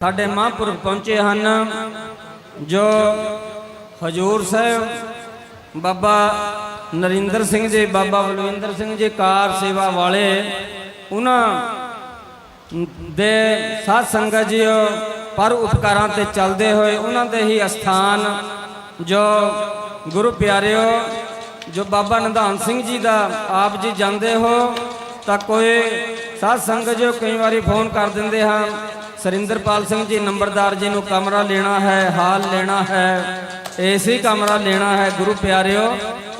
ਸਾਡੇ ਮਹਾਂਪੁਰਖ ਪਹੁੰਚੇ ਹਨ, ਜੋ ਹਜੂਰ ਸਾਹਿਬ ਬਾਬਾ ਨਰਿੰਦਰ ਸਿੰਘ ਜੀ, ਬਾਬਾ ਬਲਵਿੰਦਰ ਸਿੰਘ ਜੀ ਕਾਰ ਸੇਵਾ ਵਾਲੇ, ਉਹਨਾਂ ਦੇ ਸਾਧ ਸੰਗਤ ਜੀ ਪਰ ਉਪਕਾਰਾਂ ਤੇ ਚੱਲਦੇ ਹੋਏ ਉਹਨਾਂ ਦੇ ਹੀ ਅਸਥਾਨ, ਜੋ ਗੁਰੂ ਪਿਆਰਿਓ, ਜੋ ਬਾਬਾ ਨਿਧਾਨ ਸਿੰਘ ਜੀ ਦਾ ਆਪ ਜੀ ਜਾਂਦੇ ਹੋ, ਤਾਂ ਕੋਈ ਸਾਧ ਸੰਗਤ ਜੋ ਕਈ ਵਾਰੀ ਫੋਨ ਕਰ ਦਿੰਦੇ ਹਨ ਸਰਿੰਦਰਪਾਲ ਸਿੰਘ ਜੀ ਨੰਬਰਦਾਰ ਜੀ ਨੂੰ ਕਮਰਾ ਲੈਣਾ ਹੈ, ਹਾਲ ਲੈਣਾ ਹੈ, ਏਸੀ ਕਮਰਾ ਲੈਣਾ ਹੈ, ਗੁਰੂ ਪਿਆਰਿਓ,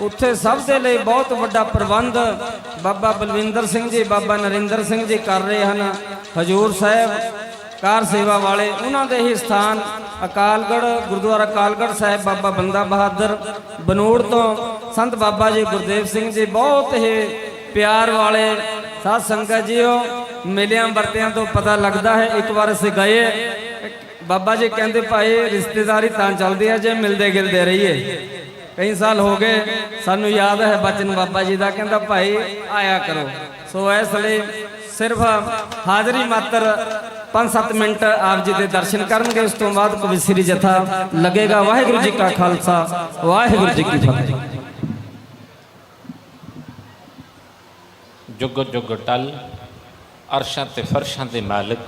ਉੱਥੇ ਸਭ ਦੇ ਲਈ ਬਹੁਤ ਵੱਡਾ ਪ੍ਰਬੰਧ ਬਾਬਾ ਬਲਵਿੰਦਰ ਸਿੰਘ ਜੀ, ਬਾਬਾ ਨਰਿੰਦਰ ਸਿੰਘ ਜੀ ਕਰ ਰਹੇ ਹਨ। ਹਜੂਰ ਸਾਹਿਬ, ਕਾਰ ਸੇਵਾ ਵਾਲੇ, ਉਹਨਾਂ ਦੇ ਹੀ ਸਥਾਨ ਅਕਾਲਗੜ ਗੁਰਦੁਆਰਾ ਅਕਾਲਗੜ ਸਾਹਿਬ, ਬਾਬਾ ਬੰਦਾ ਬਹਾਦਰ, ਬਨੂੜ ਤੋਂ ਸੰਤ ਬਾਬਾ ਜੀ ਗੁਰਦੇਵ ਸਿੰਘ ਜੀ, ਬਹੁਤ ਹੀ ਪਿਆਰ ਵਾਲੇ ਸਾਧ ਸੰਗਤ ਜੀਓ ਮਿਲਿਆਂ ਵਰਤਿਆਂ ਤੋਂ ਪਤਾ ਲੱਗਦਾ ਹੈ ਇੱਕ ਵਾਰ ਅਸੀਂ ਗਏ ਬਾਬਾ ਜੀ ਕਹਿੰਦੇ ਭਾਈ ਰਿਸ਼ਤੇਦਾਰੀ ਤਾਂ ਚੱਲਦੀ ਹੈ ਜੇ ਮਿਲਦੇ ਗਿਲਦੇ ਰਹੀਏ ਕਈ ਸਾਲ ਹੋ ਗਏ ਸਾਨੂੰ ਯਾਦ ਹੈ ਬਚਨ ਬਾਬਾ ਜੀ ਦਾ ਕਹਿੰਦਾ ਭਾਈ ਆਇਆ ਕਰੋ ਸੋ ਇਸ ਲਈ ਸਿਰਫ ਹਾਜ਼ਰੀ ਮਾਤਰ 5-7 ਮਿੰਟ ਆਪ ਜੀ ਦੇ ਦਰਸ਼ਨ ਕਰਨਗੇ ਉਸ ਤੋਂ ਬਾਅਦ ਕਵਿਸਰੀ ਜਥਾ ਲੱਗੇਗਾ ਵਾਹਿਗੁਰੂ ਜੀ ਕਾ ਖਾਲਸਾ ਵਾਹਿਗੁਰੂ ਜੀ ਕੀ ਫਤਿਹ ਜੁਗ ਜੁਗ ਟਲ ਅਰਸ਼ਾਂ ਤੇ ਫਰਸ਼ਾਂ ਦੇ ਮਾਲਕ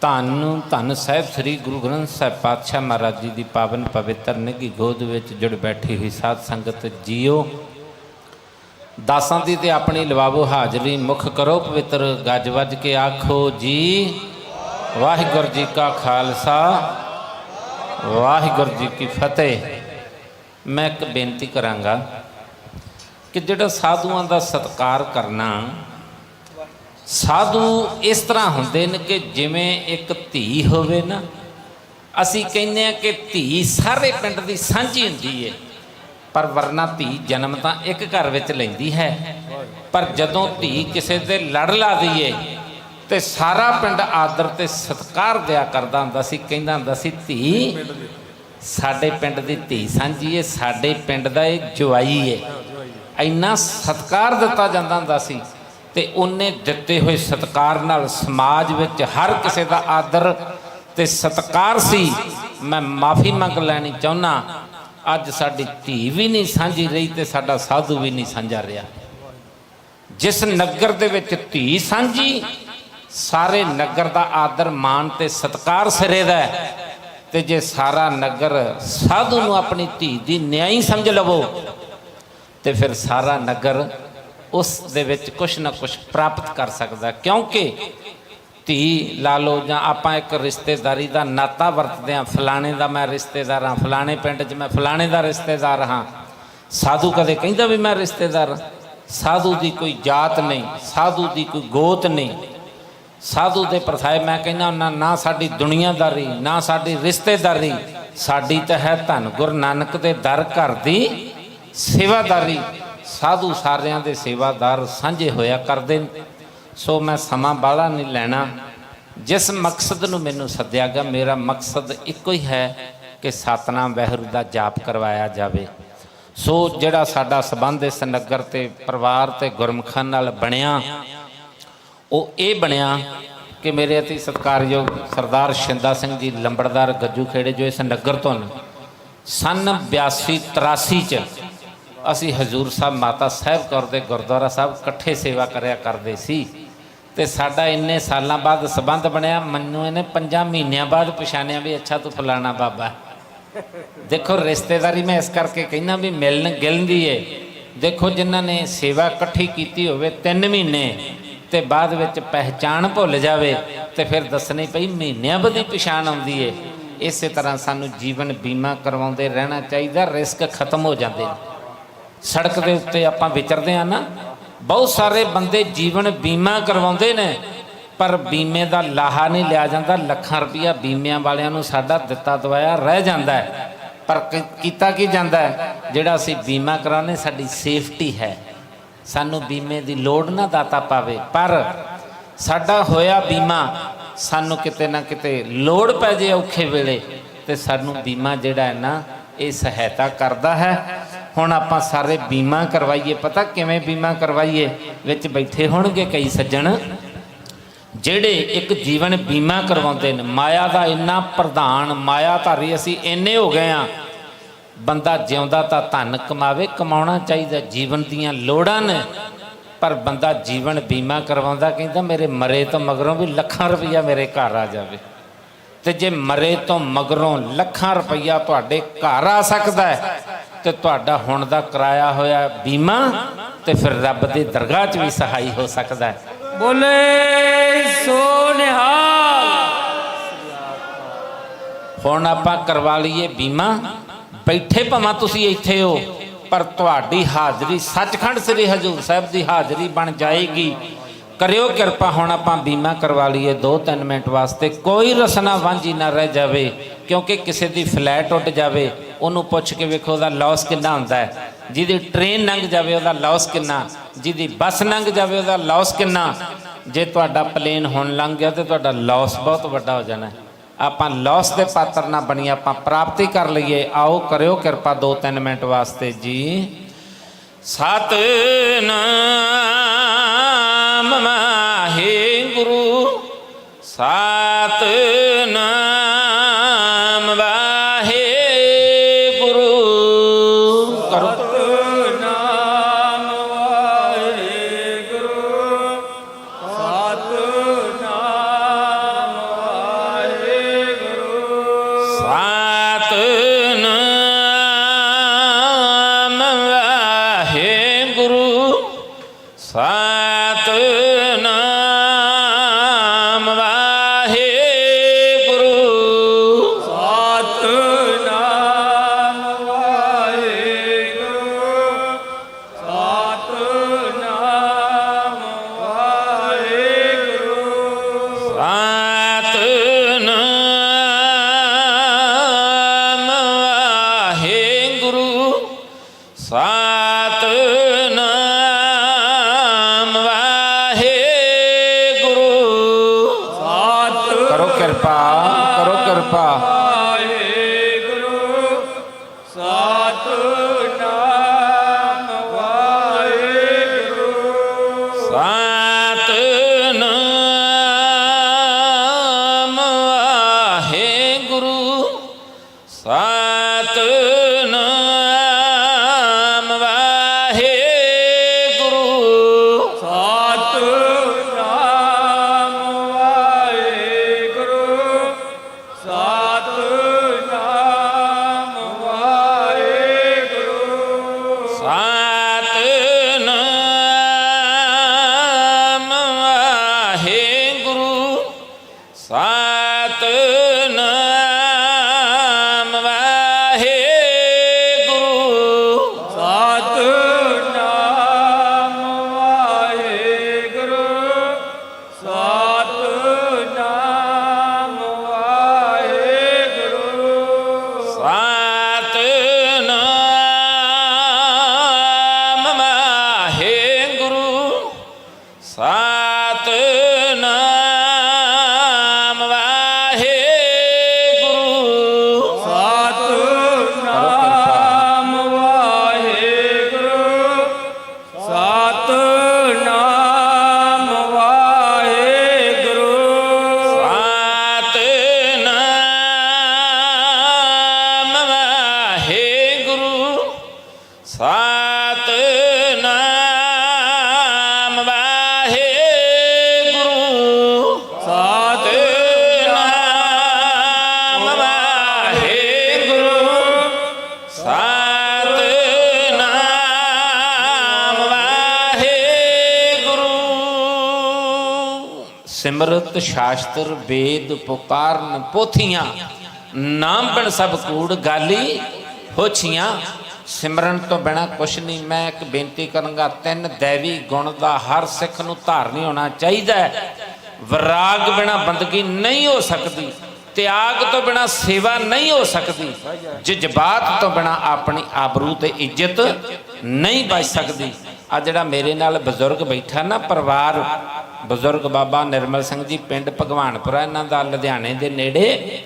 ਧੰਨ ਧੰਨ ਸਾਹਿਬ ਸ੍ਰੀ ਗੁਰੂ ਗ੍ਰੰਥ ਸਾਹਿਬ ਪਾਤਸ਼ਾਹ ਮਹਾਰਾਜ ਜੀ ਦੀ ਪਾਵਨ ਪਵਿੱਤਰ ਨਿੱਘੀ ਗੋਦ ਵਿੱਚ ਜੁੜ ਬੈਠੀ ਹੋਈ ਸਾਧ ਸੰਗਤ, ਜੀਓ। ਦਾਸਾਂ ਦੀ ਤੇ ਆਪਣੀ ਲਵਾਵੋ ਹਾਜ਼ਰੀ, ਮੁਖ ਕਰੋ ਪਵਿੱਤਰ ਗੱਜ ਵੱਜ ਕੇ ਆਖੋ ਜੀ, ਵਾਹਿਗੁਰੂ ਜੀ ਕਾ ਖਾਲਸਾ, ਵਾਹਿਗੁਰੂ ਜੀ ਕੀ ਫਤਿਹ। ਮੈਂ ਇੱਕ ਬੇਨਤੀ ਕਰਾਂਗਾ ਕਿ ਜਿਹੜਾ ਸਾਧੂਆਂ ਦਾ ਸਤਕਾਰ ਕਰਨਾ ਸਾਧੂ ਇਸ ਤਰ੍ਹਾਂ ਹੁੰਦੇ ਨੇ ਕਿ ਜਿਵੇਂ ਇੱਕ ਧੀ ਹੋਵੇ ਨਾ, ਅਸੀਂ ਕਹਿੰਦੇ ਆ ਕਿ ਧੀ ਸਾਰੇ ਪਿੰਡ ਦੀ ਸਾਂਝੀ ਹੁੰਦੀ ਏ। ਪਰ ਵਰਨਾ ਧੀ ਜਨਮ ਤਾਂ ਇੱਕ ਘਰ ਵਿੱਚ ਲੈਂਦੀ ਹੈ। ਪਰ ਜਦੋਂ ਧੀ ਕਿਸੇ ਦੇ ਲੜ ਲਾ ਦਈਏ ਤੇ ਸਾਰਾ ਪਿੰਡ ਆਦਰ ਤੇ ਸਤਕਾਰ ਦਿਆ ਕਰਦਾ ਹੁੰਦਾ ਸੀ, ਕਹਿੰਦਾ ਹੁੰਦਾ ਸੀ, ਧੀ, ਸਾਡੇ ਪਿੰਡ ਦੀ ਧੀ ਸਾਂਝੀ ਏ, ਸਾਡੇ ਪਿੰਡ ਦਾ ਇਹ ਜਵਾਈ ਏ। ਇੰਨਾ ਸਤਕਾਰ ਦਿੱਤਾ ਜਾਂਦਾ ਹੁੰਦਾ ਸੀ। ਤੇ ਉਹਨੇ ਦਿੱਤੇ ਹੋਏ ਸਤਕਾਰ ਨਾਲ ਸਮਾਜ ਵਿੱਚ ਹਰ ਕਿਸੇ ਦਾ ਆਦਰ ਤੇ ਸਤਕਾਰ ਸੀ। ਮੈਂ ਮਾਫੀ ਮੰਗ ਲੈਣੀ ਚਾਹੁੰਨਾ। ਅੱਜ ਸਾਡੀ ਧੀ ਵੀ ਨਹੀਂ ਸਾਂਝੀ ਰਹੀ ਤੇ ਸਾਡਾ ਸਾਧੂ ਵੀ ਨਹੀਂ ਸਾਂਝਾ ਰਿਹਾ। ਜਿਸ ਨਗਰ ਦੇ ਵਿੱਚ ਧੀ ਸਾਂਝੀ, ਸਾਰੇ ਨਗਰ ਦਾ ਆਦਰ, ਮਾਣ ਤੇ ਸਤਕਾਰ ਸਿਰੇ ਦਾ ਹੈ। ਤੇ ਜੇ ਸਾਰਾ ਨਗਰ ਸਾਧੂ ਨੂੰ ਆਪਣੀ ਧੀ ਦੀ ਨਿਆਈ ਸਮਝ ਲਵੋ, ਤੇ ਫਿਰ ਸਾਰਾ ਨਗਰ ਉਸ ਦੇ ਵਿੱਚ ਕੁਛ ਨਾ ਕੁਛ ਪ੍ਰਾਪਤ ਕਰ ਸਕਦਾ। ਕਿਉਂਕਿ ਧੀ ਲਾ ਲਓ ਜਾਂ ਆਪਾਂ ਇੱਕ ਰਿਸ਼ਤੇਦਾਰੀ ਦਾ ਨਾਤਾ ਵਰਤਦੇ ਹਾਂ, ਫਲਾਣੇ ਦਾ ਮੈਂ ਰਿਸ਼ਤੇਦਾਰ ਹਾਂ, ਫਲਾਣੇ ਪਿੰਡ 'ਚ ਮੈਂ ਫਲਾਣੇ ਦਾ ਰਿਸ਼ਤੇਦਾਰ ਹਾਂ। ਸਾਧੂ ਕਦੇ ਕਹਿੰਦਾ ਵੀ ਮੈਂ ਰਿਸ਼ਤੇਦਾਰ ਸਾਧੂ ਦੀ ਕੋਈ ਜਾਤ ਨਹੀਂ, ਸਾਧੂ ਦੀ ਕੋਈ ਗੋਤ ਨਹੀਂ। ਸਾਧੂ ਦੇ ਪ੍ਰਥਾਏ ਮੈਂ ਕਹਿੰਦਾ ਉਹਨਾਂ ਨਾ ਸਾਡੀ ਦੁਨੀਆਦਾਰੀ, ਨਾ ਸਾਡੀ ਰਿਸ਼ਤੇਦਾਰੀ, ਸਾਡੀ ਤਾਂ ਹੈ ਧੰਨ ਗੁਰੂ ਨਾਨਕ ਦੇ ਦਰ ਘਰ ਦੀ ਸੇਵਾਦਾਰੀ। ਸਾਧੂ ਸਾਰਿਆਂ ਦੇ ਸੇਵਾਦਾਰ ਸਾਂਝੇ ਹੋਇਆ ਕਰਦੇ ਨੇ। ਸੋ ਮੈਂ ਸਮਾਂ ਬਾਹਲਾ ਨਹੀਂ ਲੈਣਾ ਜਿਸ ਮਕਸਦ ਨੂੰ ਮੈਨੂੰ ਸੱਦਿਆ ਗਿਆ, ਮੇਰਾ ਮਕਸਦ ਇੱਕੋ ਹੀ ਹੈ ਕਿ ਸਤਨਾਮ ਵਹਿਰੂ ਦਾ ਜਾਪ ਕਰਵਾਇਆ ਜਾਵੇ ਸੋ ਜਿਹੜਾ ਸਾਡਾ ਸਬੰਧ ਇਸ ਨਗਰ ਤੇ, ਪਰਿਵਾਰ ਤੇ ਗੁਰਮੁਖਾਂ ਨਾਲ ਬਣਿਆ, ਉਹ ਇਹ ਬਣਿਆ ਕਿ ਮੇਰੇ ਅਤੀ ਸਤਿਕਾਰਯੋਗ ਸਰਦਾਰ ਸ਼ਿੰਦਾ ਸਿੰਘ ਜੀ ਲੰਬੜਦਾਰ ਗੱਜੂ ਖੇੜੇ ਜੋ ਇਸ ਨਗਰ ਤੋਂ ਨੇ, ਸਨ 82 83 ਚ ਅਸੀਂ ਹਜੂਰ ਸਾਹਿਬ, ਮਾਤਾ ਸਾਹਿਬ ਕੌਰ ਦੇ ਗੁਰਦੁਆਰਾ ਸਾਹਿਬ ਇਕੱਠੇ ਸੇਵਾ ਕਰਿਆ ਕਰਦੇ ਸੀ ਤੇ ਸਾਡਾ ਇੰਨੇ ਸਾਲਾਂ ਬਾਅਦ ਸਬੰਧ ਬਣਿਆ। ਮੈਨੂੰ ਇਹਨੇ 5 ਮਹੀਨਿਆਂ ਬਾਅਦ ਪਛਾਣਿਆ ਵੀ ਅੱਛਾ ਤੂੰ ਫਲਾਣਾ ਬਾਬਾ। ਦੇਖੋ, ਰਿਸ਼ਤੇਦਾਰੀ ਮੈਂ ਇਸ ਕਰਕੇ ਕਹਿੰਦਾ ਵੀ ਮਿਲਣ ਗਿਲਣ ਦੀ ਏ। ਦੇਖੋ, ਜਿਨ੍ਹਾਂ ਨੇ ਸੇਵਾ ਇਕੱਠੀ ਕੀਤੀ ਹੋਵੇ 3 ਮਹੀਨੇ ਤੇ ਬਾਅਦ ਵਿੱਚ ਪਹਿਚਾਣ ਭੁੱਲ ਜਾਵੇ ਤੇ ਫਿਰ ਦੱਸਣੀ ਪਈ ਮਹੀਨਿਆਂ ਬਦੀ ਪਛਾਣ ਆਉਂਦੀ ਏ। ਇਸੇ ਤਰ੍ਹਾਂ ਸਾਨੂੰ ਜੀਵਨ ਬੀਮਾ ਕਰਵਾਉਂਦੇ ਰਹਿਣਾ ਚਾਹੀਦਾ, ਰਿਸਕ ਖਤਮ ਹੋ ਜਾਂਦੇ ਨੇ। ਸੜਕ ਦੇ ਉੱਤੇ ਆਪਾਂ ਵਿਚਰਦੇ ਆ ਨਾ, ਬਹੁਤ ਸਾਰੇ ਬੰਦੇ ਜੀਵਨ ਬੀਮਾ ਕਰਵਾਉਂਦੇ ਨੇ, ਪਰ ਬੀਮੇ ਦਾ ਲਾਹਾ ਨਹੀਂ ਲਿਆ ਜਾਂਦਾ, ਲੱਖਾਂ ਰੁਪਈਆ ਬੀਮਿਆਂ ਵਾਲਿਆਂ ਨੂੰ ਸਾਡਾ ਦਿੱਤਾ ਦਵਾਇਆ ਰਹਿ ਜਾਂਦਾ ਹੈ। ਪਰ ਕੀਤਾ ਕੀ ਜਾਂਦਾ ਹੈ? ਜਿਹੜਾ ਅਸੀਂ ਬੀਮਾ ਕਰਾਉਂਦੇ, ਸਾਡੀ ਸੇਫਟੀ ਹੈ। ਸਾਨੂੰ ਬੀਮੇ ਦੀ ਲੋੜ ਨਾ ਦਾਤਾ ਪਾਵੇ, ਪਰ ਸਾਡਾ ਹੋਇਆ ਬੀਮਾ ਸਾਨੂੰ ਕਿਤੇ ਨਾ ਕਿਤੇ ਲੋੜ ਪੈ ਜੇ ਔਖੇ ਵੇਲੇ, ਤੇ ਸਾਨੂੰ ਬੀਮਾ ਜਿਹੜਾ ਹੈ ਨਾ, ਇਹ ਸਹਾਇਤਾ ਕਰਦਾ ਹੈ। ਹੁਣ ਆਪਾਂ ਸਾਰੇ ਬੀਮਾ ਕਰਵਾਈਏ, ਪਤਾ ਕਿਵੇਂ ਬੀਮਾ ਕਰਵਾਈਏ? ਵਿੱਚ ਬੈਠੇ ਹੋਣਗੇ ਕਈ ਸੱਜਣ। ਜਿਹੜੇ ਇੱਕ ਜੀਵਨ ਬੀਮਾ ਕਰਵਾਉਂਦੇ ਨੇ, ਮਾਇਆ ਦਾ ਇੰਨਾ ਪ੍ਰਧਾਨ ਮਾਇਆ ਧਾਰੀ ਅਸੀਂ ਇੰਨੇ ਹੋ ਗਏ ਆ ਬੰਦਾ ਜਿਉਂਦਾ ਤਾਂ ਧਨ ਕਮਾਵੇ, ਕਮਾਉਣਾ ਚਾਹੀਦਾ, ਜੀਵਨ ਦੀਆਂ ਲੋੜਾਂ ਨੇ। ਪਰ ਬੰਦਾ ਜੀਵਨ ਬੀਮਾ ਕਰਵਾਉਂਦਾ, ਕਹਿੰਦਾ ਮੇਰੇ ਮਰੇ ਤੋਂ ਮਗਰੋਂ ਵੀ ਲੱਖਾਂ ਰੁਪਈਆ ਮੇਰੇ ਘਰ ਆ ਜਾਵੇ। ਤੇ ਜੇ ਮਰੇ ਤੋਂ ਮਗਰੋਂ ਲੱਖਾਂ ਰੁਪਈਆ ਤੁਹਾਡੇ ਘਰ ਆ ਸਕਦਾ ਹੈ ਤੇ ਤੁਹਾਡਾ ਹੁਣ ਦਾ ਕਰਾਇਆ ਹੋਇਆ ਬੀਮਾ ਤੇ ਫਿਰ ਰੱਬ ਦੀ ਦਰਗਾਹ 'ਚ ਵੀ ਸਹਾਈ ਹੋ ਸਕਦਾ ਹੈ। ਬੋਲੇ ਸੋ ਨਿਹਾਲ ਹੁਣ ਆਪਾਂ ਕਰਵਾ ਲਈਏ ਬੀਮਾ। ਬੈਠੇ ਭਾਵੇਂ ਤੁਸੀਂ ਇੱਥੇ ਹੋ ਪਰ ਤੁਹਾਡੀ ਹਾਜ਼ਰੀ ਸੱਚਖੰਡ ਸ੍ਰੀ ਹਜੂਰ ਸਾਹਿਬ ਦੀ ਹਾਜ਼ਰੀ ਬਣ ਜਾਏਗੀ। ਕਰਿਓ ਕਿਰਪਾ ਹੁਣ ਆਪਾਂ ਬੀਮਾ ਕਰਵਾ ਲਈਏ 2-3 ਮਿੰਟ ਵਾਸਤੇ। ਕੋਈ ਰਸਨਾ ਵਾਂਝੀ ਨਾ ਰਹਿ ਜਾਵੇ ਕਿਉਂਕਿ ਕਿਸੇ ਦੀ ਫਲੈਟ ਉੱਡ ਜਾਵੇ। ਉਹਨੂੰ ਪੁੱਛ ਕੇ ਵੇਖੋ ਉਹਦਾ ਲਾਸ ਕਿੰਨਾ ਹੁੰਦਾ ਹੈ। ਜਿਹਦੀ ਟ੍ਰੇਨ ਲੰਘ ਜਾਵੇ ਉਹਦਾ ਲਾਸ ਕਿੰਨਾ, ਜਿਹਦੀ ਬੱਸ ਲੰਘ ਜਾਵੇ ਉਹਦਾ ਲਾਸ ਕਿੰਨਾ। ਜੇ ਤੁਹਾਡਾ ਪਲੇਨ ਹੁਣ ਲੰਘ ਗਿਆ ਤੇ ਤੁਹਾਡਾ ਲਾਸ ਬਹੁਤ ਵੱਡਾ ਹੋ ਜਾਣਾ ਆਪਾਂ ਲਾਸ ਦੇ ਪਾਤਰ ਨਾ ਬਣੀ ਆਪਾਂ ਪ੍ਰਾਪਤੀ ਕਰ ਲਈਏ। ਆਓ ਕਰਿਓ ਕਿਰਪਾ 2-3 ਮਿੰਟ ਵਾਸਤੇ ਜੀ। ਸਤਨਾਮ। সাত ਸਿਮਰਤ, ਸ਼ਾਸਤਰ, ਵੇਦ, ਪੁਕਾਰਨ, ਪੋਥੀਆਂ ਨਾਮ ਬਣ ਸਭ ਕੂੜ, ਗਾਲੀ, ਹੋਛੀਆਂ। ਸਿਮਰਨ ਤੋਂ ਬਿਨਾ ਕੁਛ ਨਹੀਂ, ਮੈਂ ਇੱਕ ਬੇਨਤੀ ਕਰਾਂਗਾ, ਤਿੰਨ ਦੇਵੀ ਗੁਣ ਦਾ ਹਰ ਸਿੱਖ ਨੂੰ ਧਾਰਨੀ ਹੋਣਾ ਚਾਹੀਦਾ। ਹੈ ਵਿਰਾਗ ਬਿਨਾ ਬੰਦਗੀ ਨਹੀਂ ਹੋ ਸਕਦੀ, ਤਿਆਗ ਤੋਂ ਬਿਨਾ ਸੇਵਾ ਨਹੀਂ ਹੋ ਸਕਦੀ, ਜਜ਼ਬਾਤ ਤੋਂ ਬਿਨਾ ਆਪਣੀ ਆਬਰੂ ਤੇ ਇੱਜ਼ਤ ਨਹੀਂ ਬਚ ਸਕਦੀ। ਆ ਜਿਹੜਾ ਮੇਰੇ ਨਾਲ ਬਜ਼ੁਰਗ ਬੈਠਾ ਨਾ ਪਰਿਵਾਰ, ਬਜ਼ੁਰਗ ਬਾਬਾ ਨਿਰਮਲ ਸਿੰਘ ਜੀ ਪਿੰਡ ਭਗਵਾਨਪੁਰਾ, ਇਹਨਾਂ ਦਾ ਲੁਧਿਆਣੇ ਦੇ ਨੇੜੇ,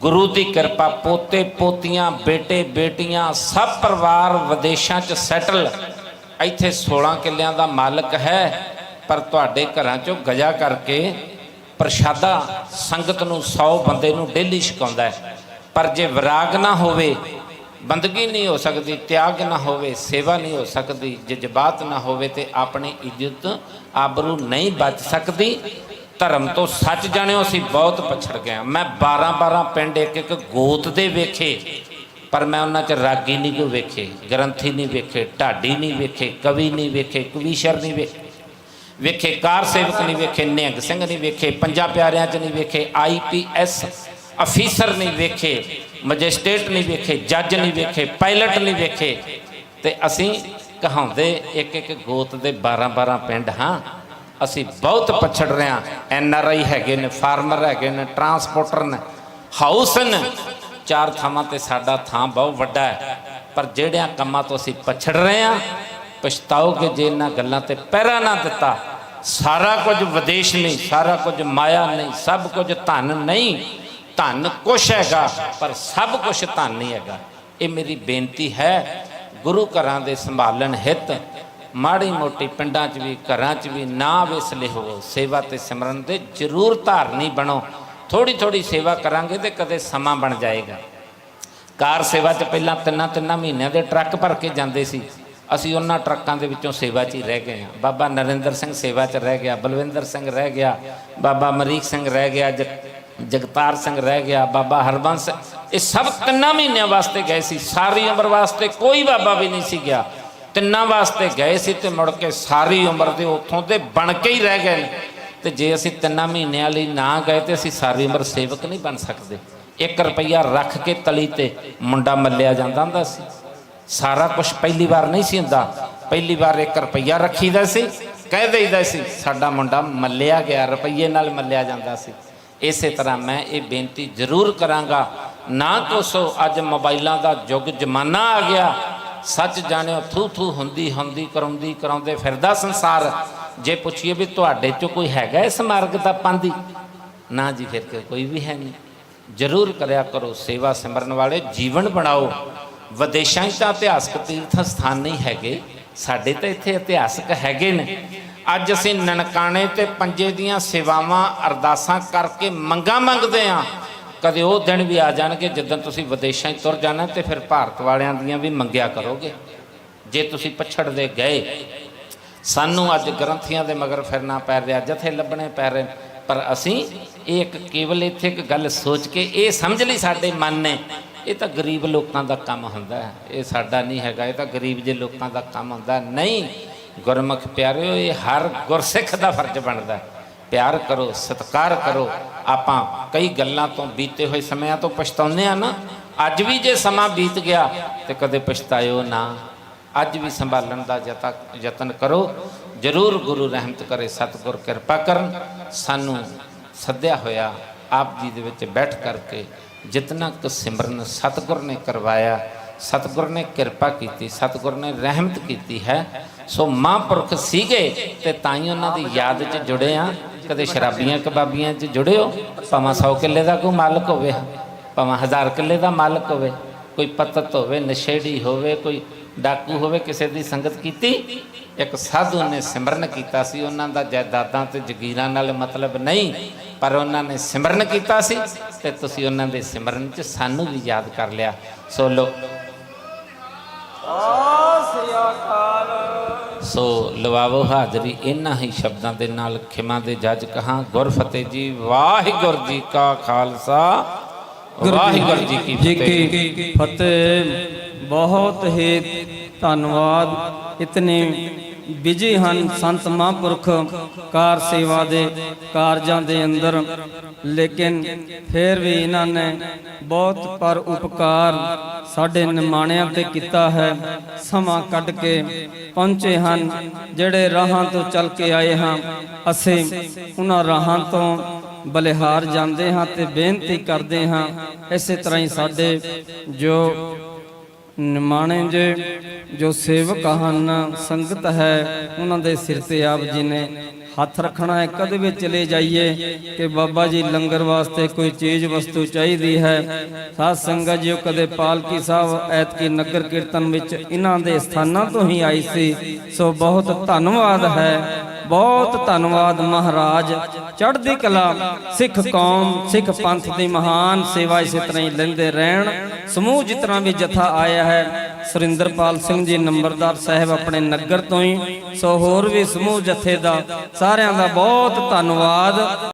ਗੁਰੂ ਦੀ ਕਿਰਪਾ, ਪੋਤੇ, ਪੋਤੀਆਂ, ਬੇਟੇ, ਬੇਟੀਆਂ, ਸਭ ਪਰਿਵਾਰ ਵਿਦੇਸ਼ਾਂ 'ਚ ਸੈਟਲ ਇੱਥੇ 16 ਕਿੱਲਿਆਂ ਦਾ ਮਾਲਕ ਹੈ, ਪਰ ਤੁਹਾਡੇ ਘਰਾਂ ਚੋਂ ਗਜਾ ਕਰਕੇ ਪ੍ਰਸ਼ਾਦਾ ਸੰਗਤ ਨੂੰ 100 ਬੰਦੇ ਨੂੰ ਡੇਲੀ ਛਕਾਉਂਦਾ ਹੈ। ਪਰ ਜੇ ਵਿਰਾਗ ਨਾ ਹੋਵੇ ਬੰਦਗੀ ਨਹੀਂ ਹੋ ਸਕਦੀ, ਤਿਆਗ ਨਾ ਹੋਵੇ, ਸੇਵਾ ਨਹੀਂ ਹੋ ਸਕਦੀ, ਜਜ਼ਬਾਤ ਨਾ ਹੋਵੇ ਤੇ ਆਪਣੀ ਇੱਜ਼ਤ ਆਬਰੂ ਨਹੀਂ ਬਚ ਸਕਦੀ। ਧਰਮ ਤੋਂ ਸੱਚ ਜਾਣਿਓ, ਅਸੀਂ ਬਹੁਤ ਪਛੜ ਗਏ ਹਾਂ। ਮੈਂ 12 12 ਪਿੰਡ ਇੱਕ ਇੱਕ ਗੋਤ ਦੇ ਵੇਖੇ, ਪਰ ਮੈਂ ਉਹਨਾਂ 'ਚ ਰਾਗੀ ਨਹੀਂ ਕੋਈ ਵੇਖੇ, ਗ੍ਰੰਥੀ ਨਹੀਂ ਵੇਖੇ, ਢਾਡੀ ਨਹੀਂ ਵੇਖੇ, ਕਵੀ ਨਹੀਂ ਵੇਖੇ, ਕਵੀਸ਼ਰ ਨਹੀਂ ਵੇਖੇ। ਵੇਖੇ, ਕਾਰ ਸੇਵਕ ਨਹੀਂ ਵੇਖੇ, ਨਿਹੰਗ ਸਿੰਘ ਨਹੀਂ ਵੇਖੇ, ਪੰਜਾਂ ਪਿਆਰਿਆਂ 'ਚ ਨਹੀਂ ਵੇਖੇ ਆਈਪੀਐਸ ਅਫੀਸਰ ਨਹੀਂ ਵੇਖੇ। ਮੈਜਿਸਟ੍ਰੇਟ ਨਹੀਂ ਵੇਖੇ, ਜੱਜ ਨਹੀਂ ਵੇਖੇ, ਪਾਇਲਟ ਨਹੀਂ ਵੇਖੇ। ਤੇ ਅਸੀਂ ਕਹਾਉਂਦੇ, ਇੱਕ ਇੱਕ ਗੋਤ ਦੇ 12 12 ਪਿੰਡ ਹਾਂ। ਅਸੀਂ ਬਹੁਤ ਪਛੜ ਰਹੇ ਹਾਂ। ਐਨ ਆਰ ਆਈ ਹੈਗੇ ਨੇ, ਫਾਰਮਰ ਹੈਗੇ ਨੇ, ਟਰਾਂਸਪੋਰਟਰ ਨੇ, ਹਾਊਸ ਨੇ। ਚਾਰ ਥਾਵਾਂ ਤੇ ਸਾਡਾ ਥਾਂ ਬਹੁਤ ਵੱਡਾ ਹੈ। ਪਰ ਜਿਹੜਿਆਂ ਕੰਮਾਂ ਤੋਂ ਅਸੀਂ ਪਛੜ ਰਹੇ ਹਾਂ, ਪਛਤਾਓਗੇ ਜੇ ਇਹਨਾਂ ਗੱਲਾਂ ਤੇ ਪਹਿਰਾ ਨਾ ਦਿੱਤਾ। ਸਾਰਾ ਕੁਝ ਵਿਦੇਸ਼ ਨਹੀਂ, ਸਾਰਾ ਕੁਝ ਮਾਇਆ ਨਹੀਂ, ਸਭ ਕੁਝ ਧਨ ਨਹੀਂ। ਧਨ ਕੁਛ ਹੈਗਾ, ਪਰ ਸਭ ਕੁਛ ਧਨ ਨਹੀਂ ਹੈਗਾ। ਇਹ ਮੇਰੀ ਬੇਨਤੀ ਹੈ, ਗੁਰੂ ਘਰਾਂ ਦੇ ਸੰਭਾਲਣ ਹਿੱਤ, ਮਾੜੀ ਮੋਟੀ ਪਿੰਡਾਂ 'ਚ ਵੀ, ਘਰਾਂ 'ਚ ਵੀ ਨਾ ਵੇਸਲੇ ਹੋਵੋ। ਸੇਵਾ ਤੇ ਸਿਮਰਨ ਦੇ ਜ਼ਰੂਰ ਧਾਰਨੀ ਬਣੋ। ਥੋੜੀ ਥੋੜੀ ਸੇਵਾ ਕਰਾਂਗੇ ਤੇ ਕਦੇ ਸਮਾਂ ਬਣ ਜਾਏਗਾ। ਕਾਰ ਸੇਵਾ 'ਚ ਪਹਿਲਾਂ ਤਿੰਨਾਂ ਤਿੰਨਾਂ ਮਹੀਨਿਆਂ ਦੇ ਟਰੱਕ ਭਰ ਕੇ ਜਾਂਦੇ ਸੀ। ਅਸੀਂ ਉਹਨਾਂ ਟਰੱਕਾਂ ਦੇ ਵਿੱਚੋਂ ਸੇਵਾ 'ਚ ਹੀ ਰਹਿ ਗਏ ਹਾਂ। ਬਾਬਾ ਨਰਿੰਦਰ ਸਿੰਘ ਸੇਵਾ 'ਚ ਰਹਿ ਗਿਆ, ਬਲਵਿੰਦਰ ਸਿੰਘ ਰਹਿ ਗਿਆ, ਬਾਬਾ ਮਰੀਕ ਸਿੰਘ ਰਹਿ ਗਿਆ ਜਗ- ਜਗਤਾਰ ਸਿੰਘ ਰਹਿ ਗਿਆ, ਬਾਬਾ ਹਰਬੰਸ ਇਹ ਸਭ ਤਿੰਨਾਂ ਮਹੀਨਿਆਂ ਵਾਸਤੇ ਗਏ ਸੀ, ਸਾਰੀ ਉਮਰ ਵਾਸਤੇ ਕੋਈ ਬਾਬਾ ਵੀ ਨਹੀਂ ਸੀ ਗਿਆ। ਤਿੰਨਾਂ ਵਾਸਤੇ ਗਏ ਸੀ ਤੇ ਮੁੜ ਕੇ ਸਾਰੀ ਉਮਰ ਦੇ ਉੱਥੋਂ ਦੇ ਬਣ ਕੇ ਹੀ ਰਹਿ ਗਏ ਨੇ। ਤੇ ਜੇ ਅਸੀਂ ਤਿੰਨਾਂ ਮਹੀਨਿਆਂ ਲਈ ਨਾ ਗਏ ਤੇ ਅਸੀਂ ਸਾਰੀ ਉਮਰ ਸੇਵਕ ਨਹੀਂ ਬਣ ਸਕਦੇ। 1 ਰੁਪਈਆ ਰੱਖ ਕੇ ਤਲੀ ਤੇ ਮੁੰਡਾ ਮੱਲਿਆ ਜਾਂਦਾ ਹੁੰਦਾ ਸੀ। ਸਾਰਾ ਕੁਝ ਪਹਿਲੀ ਵਾਰ ਨਹੀਂ ਸੀ ਹੁੰਦਾ। ਪਹਿਲੀ ਵਾਰ 1 ਰੁਪਈਆ ਰੱਖੀਦਾ ਸੀ, ਕਹਿ ਦੇਈਦਾ ਸੀ, ਸਾਡਾ ਮੁੰਡਾ ਮੱਲਿਆ ਗਿਆ, ਰੁਪਈਏ ਨਾਲ ਮੱਲਿਆ ਜਾਂਦਾ ਸੀ। ਇਸੇ ਤਰ੍ਹਾਂ ਮੈਂ ਇਹ ਬੇਨਤੀ ਜ਼ਰੂਰ ਕਰਾਂਗਾ। ਨਾ ਕੋਸੋ ਅੱਜ ਮੋਬਾਈਲਾਂ ਦਾ ਯੁੱਗ ਜ਼ਮਾਨਾ ਆ ਗਿਆ। ਸੱਚ ਜਾਣਿਓ ਥੂ ਥੂ ਹੁੰਦੀ ਹੁੰਦੀ, ਕਰਾਉਂਦੀ, ਕਰਾਉਂਦੇ ਫਿਰਦਾ ਸੰਸਾਰ। ਜੇ ਪੁੱਛੀਏ ਵੀ ਤੁਹਾਡੇ 'ਚੋਂ ਕੋਈ ਹੈਗਾ ਇਸ ਮਾਰਗ ਦਾ ਪਾਂਦੀ ਨਾ ਜੀ, ਫਿਰ ਕੇ ਕੋਈ ਵੀ ਹੈ ਨਹੀਂ। ਜ਼ਰੂਰ ਕਰਿਆ ਕਰੋ, ਸੇਵਾ ਸਿਮਰਨ ਵਾਲੇ ਜੀਵਨ ਬਣਾਓ। ਵਿਦੇਸ਼ਾਂ 'ਚ ਤਾਂ ਇਤਿਹਾਸਕ ਤੀਰਥ ਸਥਾਨ ਨਹੀਂ ਹੈਗੇ, ਸਾਡੇ ਤਾਂ ਇੱਥੇ ਇਤਿਹਾਸਕ ਹੈਗੇ ਨੇ। ਅੱਜ ਅਸੀਂ ਨਨਕਾਣੇ ਤੇ ਪੰਜੇ ਦੀਆਂ ਸੇਵਾਵਾਂ, ਅਰਦਾਸਾਂ ਕਰਕੇ ਮੰਗਾਂ ਮੰਗਦੇ ਆਂ ਕਦੇ ਉਹ ਦਿਨ ਵੀ ਆ ਜਾਣਗੇ, ਜਦੋਂ ਤੁਸੀਂ ਵਿਦੇਸ਼ਾਂ 'ਚ ਤੁਰ ਜਾਣਾ ਤੇ ਫਿਰ ਭਾਰਤ ਵਾਲਿਆਂ ਦੀਆਂ ਵੀ ਮੰਗਿਆ ਕਰੋਗੇ। ਜੇ ਤੁਸੀਂ ਪਛੜਦੇ ਗਏ, ਸਾਨੂੰ ਅੱਜ ਗ੍ਰੰਥੀਆਂ ਦੇ ਮਗਰ ਫਿਰਨਾ ਪੈ ਰਿਹਾ, ਜਥੇ ਲੱਭਣੇ ਪੈ ਰਹੇ। ਪਰ ਅਸੀਂ ਇਹ ਇੱਕ ਕੇਵਲ ਇੱਥੇ ਇੱਕ ਗੱਲ ਸੋਚ ਕੇ ਇਹ ਸਮਝ ਲਈ ਸਾਡੇ ਮਨ ਨੇ ਇਹ ਤਾਂ ਗਰੀਬ ਲੋਕਾਂ ਦਾ ਕੰਮ ਹੁੰਦਾ ਇਹ ਸਾਡਾ ਨਹੀਂ ਹੈਗਾ, ਇਹ ਤਾਂ ਗਰੀਬ ਜੇ ਲੋਕਾਂ ਦਾ ਕੰਮ ਹੁੰਦਾ ਨਹੀਂ, ਗੁਰਮੁਖ ਪਿਆਰਿਓ, ਇਹ ਹਰ ਗੁਰਸਿੱਖ ਦਾ ਫਰਜ਼ ਬਣਦਾ ਪਿਆਰ ਕਰੋ, ਸਤਿਕਾਰ ਕਰੋ। ਆਪਾਂ ਕਈ ਗੱਲਾਂ ਤੋਂ ਬੀਤੇ ਹੋਏ ਸਮਿਆਂ ਤੋਂ ਪਛਤਾਉਂਦੇ ਆ ਨਾ। ਅੱਜ ਵੀ ਜੇ ਸਮਾਂ ਬੀਤ ਗਿਆ ਤੇ ਕਦੇ ਪਛਤਾਇਓ ਨਾ। ਅੱਜ ਵੀ ਸੰਭਾਲਣ ਦਾ ਯਤਾ- ਯਤਨ ਕਰੋ। ਜਰੂਰ ਗੁਰੂ ਰਹਿਮਤ ਕਰੇ, ਸਤਿਗੁਰ ਕਿਰਪਾ ਕਰਨ। ਸਾਨੂੰ ਸੱਦਿਆ ਹੋਇਆ ਆਪ ਜੀ ਦੇ ਵਿੱਚ ਬੈਠ ਕਰਕੇ ਜਿਤਨਾ ਕੁ ਸਿਮਰਨ ਸਤਿਗੁਰ ਨੇ ਕਰਵਾਇਆ, ਸਤਿਗੁਰ ਨੇ ਕਿਰਪਾ ਕੀਤੀ, ਸਤਿਗੁਰ ਨੇ ਰਹਿਮਤ ਕੀਤੀ ਹੈ, ਸੋ ਮਹਾਂਪੁਰਖ ਸੀਗੇ ਤੇ ਤਾਂ ਹੀ ਉਹਨਾਂ ਦੀ ਯਾਦ 'ਚ ਜੁੜੇ ਆ। ਕਦੇ ਸ਼ਰਾਬੀਆਂ ਕਬਾਬੀਆਂ 'ਚ ਜੁੜਿਓ, ਭਾਵੇਂ 100 ਕਿੱਲੇ ਦਾ ਕੋਈ ਮਾਲਕ ਹੋਵੇ, ਭਾਵੇਂ ਹਜ਼ਾਰ ਕਿੱਲੇ ਦਾ ਮਾਲਕ ਹੋਵੇ, ਕੋਈ ਪਤਤ ਹੋਵੇ, ਨਸ਼ੇੜੀ ਹੋਵੇ, ਕੋਈ ਡਾਕੂ ਹੋਵੇ ਕਿਸੇ ਦੀ ਸੰਗਤ ਕੀਤੀ ਇੱਕ ਸਾਧੂ ਨੇ ਸਿਮਰਨ ਕੀਤਾ ਸੀ ਉਹਨਾਂ ਦਾ ਜਾਇਦਾਦਾਂ ਤੇ ਜ਼ਗੀਰਾਂ ਨਾਲ ਮਤਲਬ ਨਹੀਂ ਪਰ ਉਹਨਾਂ ਨੇ ਸਿਮਰਨ ਕੀਤਾ ਸੀ ਤੇ ਤੁਸੀਂ ਉਹਨਾਂ ਦੇ ਸਿਮਰਨ 'ਚ ਸਾਨੂੰ ਵੀ ਯਾਦ ਕਰ ਲਿਆ। ਸੋ ਲੋ ਸੋ ਲਵਾਵੋ ਹਾਜ਼ਰੀ ਇਹਨਾਂ ਹੀ ਸ਼ਬਦਾਂ ਦੇ ਨਾਲ ਖਿਮਾ ਦੇ ਜੱਜ ਕਹਾਂ ਗੁਰ ਫਤਿਹ ਜੀ ਵਾਹਿਗੁਰੂ ਜੀ ਕਾ ਖਾਲਸਾ ਵਾਹਿਗੁਰੂ ਜੀ ਕੀ ਫਤਿਹ। ਬਹੁਤ ਹੀ ਧੰਨਵਾਦ। ਇਤਨੇ ਵਿਜੇ ਹਨ ਸੰਤ ਮਹਾਂਪੁਰਖ ਕਾਰ ਸੇਵਾ ਦੇ ਕਾਰਜਾਂ ਦੇ ਅੰਦਰ। ਲੇਕਿਨ ਫਿਰ ਵੀ ਇਹਨਾਂ ਨੇ ਬਹੁਤ ਪਰ ਉਪਕਾਰ ਸਾਡੇ ਨਿਮਾਣਿਆਂ ਤੇ ਕੀਤਾ ਹੈ। ਸਮਾਂ ਕੱਢ ਕੇ ਪਹੁੰਚੇ ਹਨ, ਜਿਹੜੇ ਰਾਹਾਂ ਤੋਂ ਚੱਲ ਕੇ ਆਏ ਹਾਂ। ਅਸੀਂ ਉਹਨਾਂ ਰਾਹਾਂ ਤੋਂ ਬਲਿਹਾਰ ਜਾਂਦੇ ਹਾਂ ਤੇ ਬੇਨਤੀ ਕਰਦੇ ਹਾਂ, ਇਸੇ ਤਰ੍ਹਾਂ ਹੀ ਸਾਡੇ ਜੋ ਨਿਮਾਣੇ ਜੇ ਜੋ ਸੇਵਕ ਹਨ, ਸੰਗਤ ਹੈ, ਉਹਨਾਂ ਦੇ ਸਿਰ ਤੇ ਆਪ ਜੀ ਨੇ ਹੱਥ ਰੱਖਣਾ ਹੈ, ਕਦੇ ਵੀ ਚਲੇ ਜਾਈਏ ਕਿ ਬਾਬਾ ਜੀ ਲੰਗਰ ਵਾਸਤੇ ਕੋਈ ਚੀਜ਼ ਵਸਤੂ ਚਾਹੀਦੀ ਹੈ। ਸਾਧ ਸੰਗਤ ਜੀ ਕਦੇ ਪਾਲਕੀ ਸਾਹਿਬ ਐਤਕੀ ਨਗਰ ਕੀਰਤਨ ਵਿੱਚ ਇਹਨਾਂ ਦੇ ਸਥਾਨਾਂ ਤੋਂ ਹੀ ਆਈ ਸੀ, ਸੋ ਬਹੁਤ ਧੰਨਵਾਦ ਹੈ। ਬਹੁਤ ਧੰਨਵਾਦ ਮਹਾਰਾਜ। ਚੜ੍ਹਦੀ ਕਲਾ, ਸਿੱਖ ਕੌਮ, ਸਿੱਖ ਪੰਥ ਦੀ ਮਹਾਨ ਸੇਵਾ ਇਸੇ ਤਰ੍ਹਾਂ ਹੀ ਲੈਂਦੇ ਰਹਿਣ। ਸਮੂਹ ਜਿਤਨਾ ਵੀ ਜਥਾ ਆਇਆ ਹੈ, ਸੁਰਿੰਦਰਪਾਲ ਸਿੰਘ ਜੀ ਨੰਬਰਦਾਰ ਸਾਹਿਬ ਆਪਣੇ ਨਗਰ ਤੋਂ ਹੀ, ਸੋ ਹੋਰ ਵੀ ਸਮੂਹ ਜਥੇ ਦਾ ਸਾਰਿਆਂ ਦਾ ਬਹੁਤ ਧੰਨਵਾਦ।